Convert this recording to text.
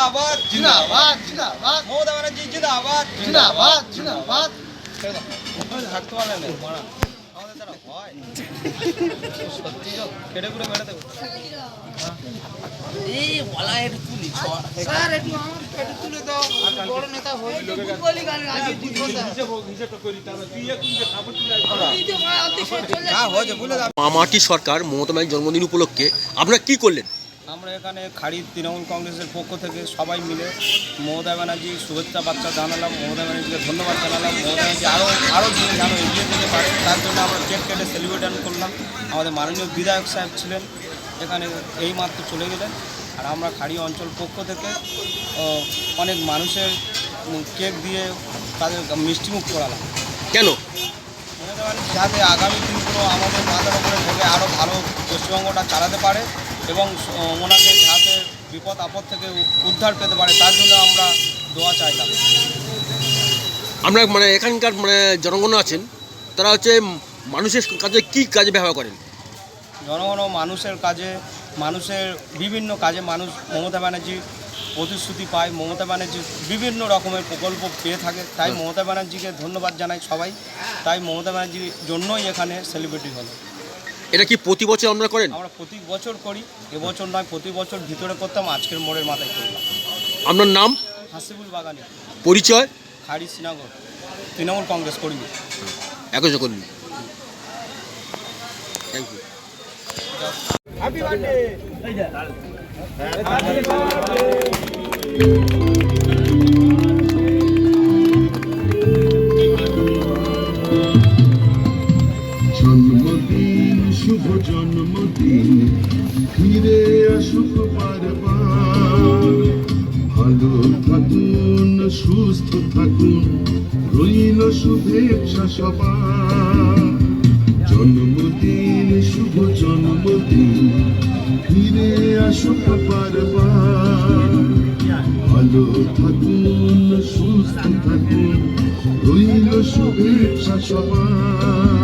জিন্দাবাদ জিন্দাবাদ জিন্দাবাদ। মমতা ব্যানার্জি জিন্দাবাদ। জিন্দাবাদ জিন্দাবাদ। থাকতে পারলেন আমাদের দ্বারা হয়। সত্যি কেটে পুরো মেরে দেবো। এই বলা একটু তুলি স্যার একটু আমার একটু তুলে দাও। বড় নেতা হই বলি গান আগে বুঝব হ্যাঁ হয়েছে বলে দাও মামাটি সরকার মমতা ব্যানার্জির জন্মদিন উপলক্ষে আপনারা কি করলেন? আমরা এখানে খাড়ি তৃণমূল কংগ্রেসের পক্ষ থেকে সবাই মিলে মমতা ব্যানার্জি শুভেচ্ছা বার্তা জানালাম মমতা ব্যানার্জিকে ধন্যবাদ জানালাম মমতা ব্যানার্জি আরও আরও দিন যেন এগিয়ে যেতে পারে তার জন্য আমরা কেক কেটে সেলিব্রেশন করলাম। আমাদের মাননীয় বিধায়ক সাহেব ছিলেন এখানে এই মাত্র চলে গেলেন। আর আমরা খাড়ি অঞ্চল পক্ষ থেকে অনেক মানুষের কেক দিয়ে তাদের মিষ্টিমুখ করালাম। কেন? মমতা ব্যানার্জি যাতে আগামী দিনগুলো আমাদের মাথার উপরে থেকে আরও ভালো পশ্চিমবঙ্গটা চালাতে পারে এবং ওনাকে যাতে বিপদ আপদ থেকে উদ্ধার পেতে পারে তার জন্য আমরা দোয়া চাইলাম। আমরা মানে এখানকার মানে জনগণ আছেন তারা হচ্ছে মানুষের কাজে কি কাজে ব্যবহার করেন? জনগণ মানুষের কাজে মানুষের বিভিন্ন কাজে মানুষ মমতা ব্যানার্জি প্রতিশ্রুতি পায় মমতা ব্যানার্জি বিভিন্ন রকমের প্রকল্প পেয়ে থাকে তাই মমতা ব্যানার্জিকে ধন্যবাদ জানাই সবাই তাই মমতা ব্যানার্জির জন্যই এখানে সেলিব্রিটি হলো। এটা কি প্রতি বছর আপনারা করেন? আমরা প্রতি বছর করি এবছর নয় প্রতি বছর ভিতরে করতাম আজকের মোড়ের মাথায় করলাম। আপনার নাম? হাসিবুল বাগানি। পরিচয়? খাড়ি শ্রীনগর তৃণমূল কংগ্রেস কর্মী। একজ করুন থ্যাংক ইউ জন্মদিন ফিরে আসুক বারবার ভালো থাকুন, সুস্থ থাকুন, রইল শুভেচ্ছা সবার। জন্মদিন, শুভ জন্মদিন, ফিরে আসুক বারবার ভালো থাকুন, সুস্থ থাকুন, রইল শুভেচ্ছা সবার।